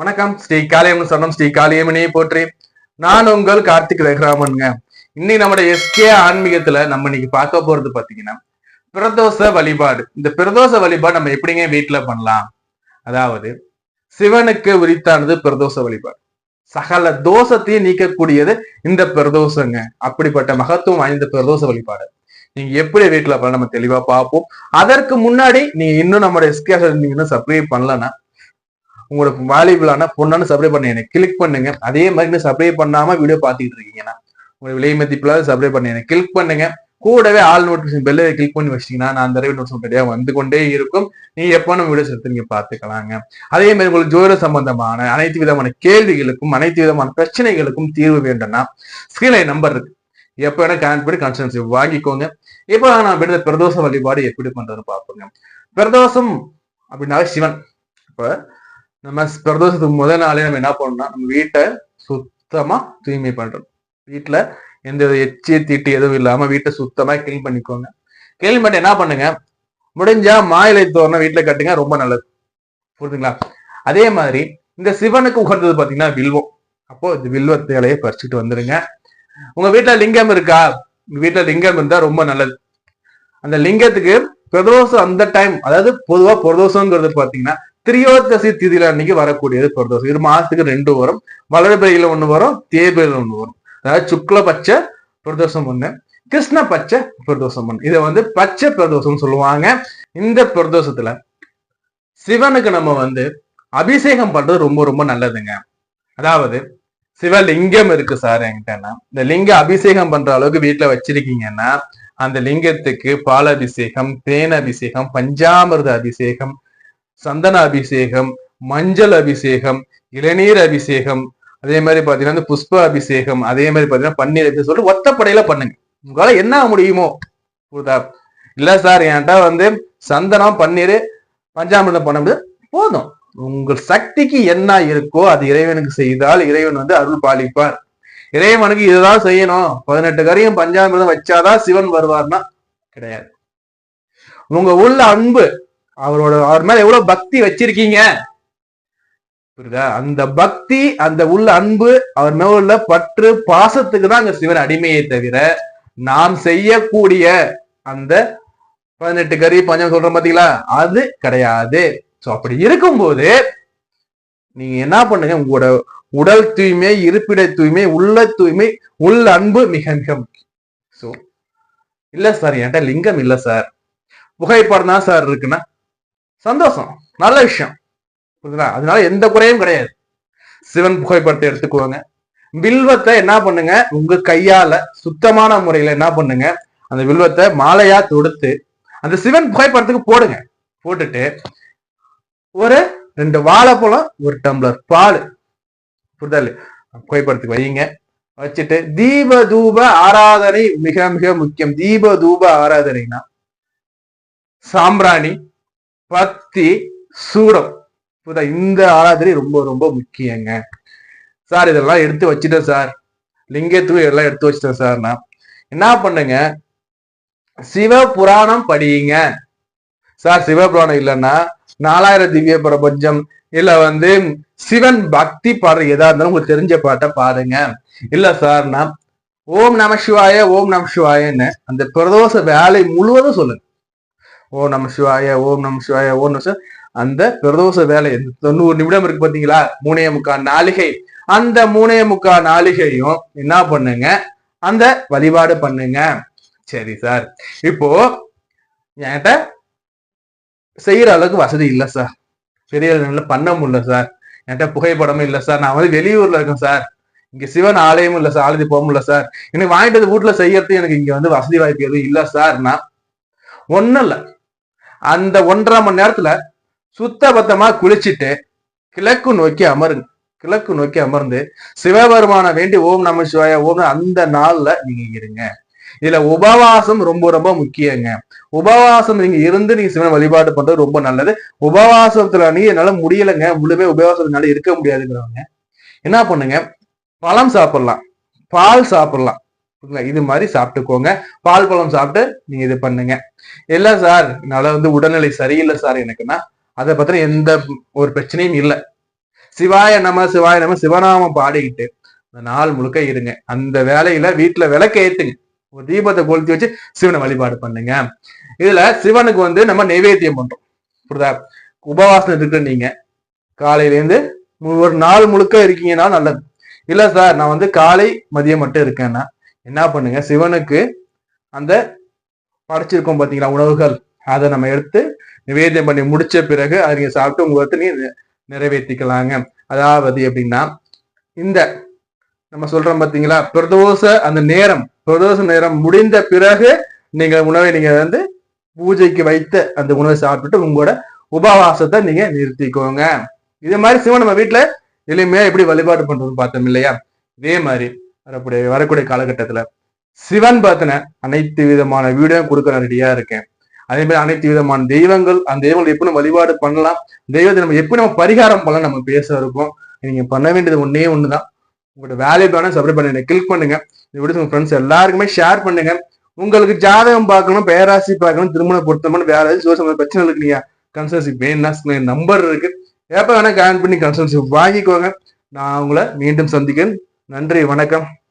வணக்கம். ஸ்ரீ காளியம்மன் சொன்னம் ஸ்ரீ காளியம்மனையை போற்றி. நான் உங்கள் கார்த்திக் ரகுராமனுங்க. இன்னைக்கு நம்முடைய எஸ்கே ஆன்மீகத்துல நம்ம இன்னைக்கு பார்க்க போறது பாத்தீங்கன்னா பிரதோஷ வழிபாடு. இந்த பிரதோஷ வழிபாடு நம்ம எப்படிங்க வீட்டுல பண்ணலாம்? அதாவது சிவனுக்கு உரித்தானது பிரதோஷ வழிபாடு. சகல தோஷத்தையும் நீக்கக்கூடியது இந்த பிரதோஷங்க. அப்படிப்பட்ட மகத்துவம் வாய்ந்த பிரதோஷ வழிபாடு. நீங்க எப்படி வீட்டுல பண்ண நம்ம தெளிவா பார்ப்போம். அதற்கு முன்னாடி நீங்க இன்னும் நம்மளோட எஸ்கே இன்னும் சப்ஸ்கிரைப் பண்ணலன்னா உங்களுக்கு வேல்யூபிளான பொண்ணு சப்ளை பண்ணி. எனக்கு கிளிக் பண்ணுங்க. அதே மாதிரி இன்னும் சப்ளை பண்ணாம வீடியோ பார்த்துட்டு இருக்கீங்கன்னா உங்களுக்கு விலை மதிப்பில் சப்ளை பண்ணி. எனக்கு கிளிக் பண்ணுங்க. கூடவே ஆல் நோட்டிஃபிகேஷன் பெல்ல கிளிக் பண்ணி வச்சிட்டீங்கன்னா நான் அந்த நோட்டிஃபிகேஷன் கிடையாது வந்து கொண்டே இருக்கும். நீங்க எப்போ நம்ம வீடியோஸ் எடுத்து நீங்க பார்த்துக்கலாங்க. அதே மாதிரி உங்களுக்கு ஜோதிட சம்பந்தமான அனைத்து விதமான கேள்விகளுக்கும் அனைத்து விதமான பிரச்சனைகளுக்கும் தீர்வு வேண்டும்னா ஸ்கிரீன்ல நம்பர் இருக்கு. எப்போ வேணா கனெக்ட் பண்ணி கன்சல்டன்சி வாங்கிக்கோங்க. இப்போ நான் விடுத பிரதோஷ வழிபாடு எப்படி பண்றதுன்னு பார்ப்போங்க. பிரதோஷம் அப்படின்னாவே சிவன். இப்போ நம்ம பிரதோஷத்துக்கு முதல் நாளே நம்ம என்ன பண்ணணும்னா நம்ம வீட்டை சுத்தமா தூய்மை பண்றோம் வீட்டுல எந்த வித எச்சி தீட்டு எதுவும் இல்லாம வீட்டை சுத்தமா கிளீன் பண்ணிக்கோங்க. கிளீன் பண்ணி என்ன பண்ணுங்க? முடிஞ்சா மாயிலை தோரணம் வீட்டுல கட்டுங்க ரொம்ப நல்லது. புரியுதுங்களா அதே மாதிரி இந்த சிவனுக்கு உகந்தது பாத்தீங்கன்னா வில்வம். அப்போ இந்த வில்வ இலையை பறிச்சுட்டு வந்துருங்க. உங்க வீட்டுல லிங்கம் இருக்கா? உங்க வீட்டுல லிங்கம் இருந்தா ரொம்ப நல்லது. அந்த லிங்கத்துக்கு பிரதோஷம் அந்த டைம் அதாவது பொதுவா பிரதோஷங்கிறது பாத்தீங்கன்னா திரியோதசி திதியில அன்னைக்கு வரக்கூடியது பிரதோஷம். இது மாசத்துக்கு ரெண்டு வரும். வளர்பிறையில ஒண்ணு வரும் தேய்பிரையில ஒண்ணு வரும். அதாவது சுக்ல பச்சை பிரதோஷம் ஒண்ணு கிருஷ்ண பச்சை பிரதோஷம் ஒண்ணு. இதை வந்து பச்சை பிரதோஷம் சொல்லுவாங்க. இந்த பிரதோஷத்துல சிவனுக்கு நம்ம வந்து அபிஷேகம் பண்றது ரொம்ப ரொம்ப நல்லதுங்க. அதாவது சிவலிங்கம் இருக்கு சார் என்கிட்டனா இந்த லிங்க அபிஷேகம் பண்ற அளவுக்கு வீட்டுல வச்சிருக்கீங்கன்னா அந்த லிங்கத்துக்கு பால் அபிஷேகம் தேன் அபிஷேகம் பஞ்சாமிர்த அபிஷேகம் சந்தன அபிஷேகம் மஞ்சள் அபிஷேகம் இளநீர் அபிஷேகம் அதே மாதிரி பாத்தீங்கன்னா இந்த புஷ்ப அபிஷேகம் அதே மாதிரி பாத்தீங்கன்னா பன்னீர் அபிஷேகம் சொல்லிட்டு ஒத்தப்படையில பண்ணுங்க. உங்களால என்ன முடியுமோ புரிதா இல்ல சார் என்கிட்ட வந்து சந்தனம் பன்னீர் பஞ்சாமிர்தம் பண்ண முடியாது போதும். உங்கள் சக்திக்கு என்ன இருக்கோ அது இறைவனுக்கு செய்தால் இறைவன் வந்து அருள் பாலிப்பார். இறைவனுக்கு இதுதான் செய்யணும். பதினெட்டு கரையும் பஞ்சாமிரதம் வச்சாதான் சிவன் வருவார்னா கிடையாது. உங்க உள்ள அன்பு அவரோட அவர் மேல எவ்வளவு பக்தி வச்சிருக்கீங்க? புரியுதா? அந்த பக்தி அந்த உள்ள அன்பு அவர் மேல உள்ள பற்று பாசத்துக்கு தான் அந்த சிவன் அடிமையை தவிர நாம் செய்யக்கூடிய அந்த பதினெட்டு கறி பஞ்சம் சொல்றோம் பாத்தீங்களா? அது கிடையாது. சோ அப்படி இருக்கும்போது நீங்க என்ன பண்ணுங்க? உங்களோட உடல் தூய்மை இருப்பிட தூய்மை உள்ள தூய்மை உள்ள அன்பு மிக மிக முக்கியம். சோ இல்ல சார் என்கிட்ட லிங்கம் இல்ல சார். புகைப்படம் தான் சார் இருக்குன்னா சந்தோஷம். நல்ல விஷயம். புரியுதுங்களா அதனால எந்த குறையும் கிடையாது. சிவன் புகைப்படத்தை எடுத்துக்குவாங்க வில்வத்தை என்ன பண்ணுங்க? உங்க கையால சுத்தமான முறையில என்ன பண்ணுங்க? அந்த வில்வத்தை மாலையா தொடுத்து அந்த சிவன் புகைப்படத்துக்கு போடுங்க. போட்டுட்டு ஒரு ரெண்டு வாழைப்பழம் ஒரு டம்ளர் பால். புரிதல் புகைப்படத்துக்கு வைங்க வச்சுட்டு தீப தூப ஆராதனை மிக மிக முக்கியம். தீப தூப ஆராதனைனா சாம்பிராணி பத்தி சூடம். புதா இந்த ஆராதனை ரொம்ப ரொம்ப முக்கியங்க. சார் இதெல்லாம் எடுத்து வச்சுட்டேன் சார். லிங்கத்துவம் இதெல்லாம் எடுத்து வச்சுட்டேன் சார் நான். என்ன பண்ணுங்க? சிவ புராணம் படியுங்க. சார் சிவ புராணம் இல்லைன்னா நாலாயிரம் திவ்ய பிரபஞ்சம் இல்ல வந்து சிவன் பக்தி பாடுற எதா இருந்தாலும் உங்களுக்கு தெரிஞ்ச பாட்டை பாருங்க இல்ல சார் நான் ஓம் நம சிவாய ஓம் நம சிவாயன்னு அந்த பிரதோஷ வேலை முழுவதும் சொல்லுங்க. ஓம் நம சிவாய ஓம் நம சிவாய ஓம் நம்ம அந்த பிரதோஷ வேலை தொண்ணூறு நிமிடம் இருக்கு பாத்தீங்களா? மூணே முக்கால் நாளிகை. அந்த மூணே முக்கால் நாளிகையும் என்ன பண்ணுங்க? அந்த வழிபாடு பண்ணுங்க. சரி சார். இப்போ என்கிட்ட செய்யற அளவுக்கு வசதி இல்லை சார். பெரிய பண்ண முடியல சார். என்கிட்ட புகைப்படமும் இல்லை சார். நான் வந்து வெளியூர்ல இருக்கேன் சார். இங்க சிவன் ஆலயமும் இல்லை சார். ஆலயத்துக்கு போக முடியல சார். எனக்கு வாங்கிட்டு வந்து வீட்டுல செய்யறது எனக்கு இங்க வந்து வசதி வாய்ப்பு எதுவும் இல்லை சார்னா ஒன்றும் இல்லை. அந்த ஒன்றரை மணி நேரத்துல சுத்த பத்தமா குளிச்சுட்டு கிழக்கு நோக்கி அமருங்க. கிழக்கு நோக்கி அமர்ந்து சிவபெருமான வேண்டி ஓம் நம சிவாய ஓம் அந்த நாள்ல நீங்க இருங்க. இதுல உபவாசம் ரொம்ப ரொம்ப முக்கியங்க. உபவாசம் நீங்க இருந்து நீங்க சிவன் வழிபாடு பண்றது ரொம்ப நல்லது. உபவாசத்துல நீ என்னால முடியலைங்க. முழுமே உபவாசத்தினால இருக்க முடியாதுங்கிறவங்க என்ன பண்ணுங்க? பழம் சாப்பிடலாம். பால் சாப்பிடலாம். இது மாதிரி சாப்பிட்டுக்கோங்க. பால் பழம் சாப்பிட்டு நீங்க இது பண்ணுங்க. இல்ல சார் என்னால வந்து உடல்நிலை சரியில்லை சார் எனக்குன்னா அதை பத்தின எந்த ஒரு பிரச்சனையும் இல்லை. சிவாய நம சிவாய நம சிவநாமம் பாடிக்கிட்டு அந்த நாள் முழுக்க இருங்க. அந்த வேலையில வீட்டுல விளக்க ஏத்துங்க. ஒரு தீபத்தை கொளுத்தி வச்சு சிவனை வழிபாடு பண்ணுங்க. இதுல சிவனுக்கு வந்து நம்ம நைவேத்தியம் பண்றோம். புரியுதா? உபவாசம் இருக்கிற நீங்க. காலையிலேருந்து ஒரு நாள் முழுக்க இருக்கீங்கன்னா நல்லது. இல்ல சார் நான் வந்து காலை மதியம் மட்டும் இருக்கேன்னா என்ன பண்ணுங்க? சிவனுக்கு அந்த படைச்சிருக்கோம் பாத்தீங்களா? உணவுகள். அதை நம்ம எடுத்து நிவேதியம் பண்ணி முடிச்ச பிறகு அதை நீங்க சாப்பிட்டு உங்க வந்து நீ நிறைவேற்றிக்கலாங்க அதாவது எப்படின்னா இந்த நம்ம சொல்றோம் பாத்தீங்களா பிரதோஷ அந்த நேரம் பிரதோஷ நேரம் முடிந்த பிறகு நீங்க உணவை நீங்க வந்து பூஜைக்கு வைத்த அந்த உணவை சாப்பிட்டுட்டு உங்களோட உபவாசத்தை நீங்க நிறுத்திக்கோங்க. இதே மாதிரி சிவன் நம்ம வீட்டுல எளிமையா எப்படி வழிபாடு பண்றதுன்னு பார்த்தோம் இல்லையா? இதே மாதிரி. வரக்கூடிய வரக்கூடிய காலகட்டத்துல சிவன் பார்த்தின அனைத்து விதமான வீடியோ கொடுக்க ரெடியா இருக்கேன். அதே மாதிரி அனைத்து விதமான தெய்வங்கள் அந்த தெய்வங்கள் எப்படி நம்ம வழிபாடு பண்ணலாம் தெய்வத்தை நம்ம எப்படி நம்ம பரிகாரம் பண்ணலாம் நம்ம பேச இருக்கோம். நீங்க பண்ண வேண்டியது ஒன்னே ஒண்ணுதான். உங்களோட வேல்யூபான சப்ஸ்கிரைப் பண்ணி கிளிக் பண்ணுங்க. இதை வீடியோ உங்க ஃப்ரெண்ட்ஸ் எல்லாருக்குமே ஷேர் பண்ணுங்க. உங்களுக்கு ஜாதகம் பார்க்கணும் பேராசி பார்க்கணும் திருமண பொருத்தமான வேற ஏதாவது சோச பிரச்சனை இருக்கு நீங்க கன்சல்சி வேணும்னா நம்பர் இருக்கு. எப்ப வேணா கனெக்ட் பண்ணி கன்சல்சி வாங்கிக்கோங்க. நான் உங்களை மீண்டும் சந்திக்கிறேன். நன்றி வணக்கம்.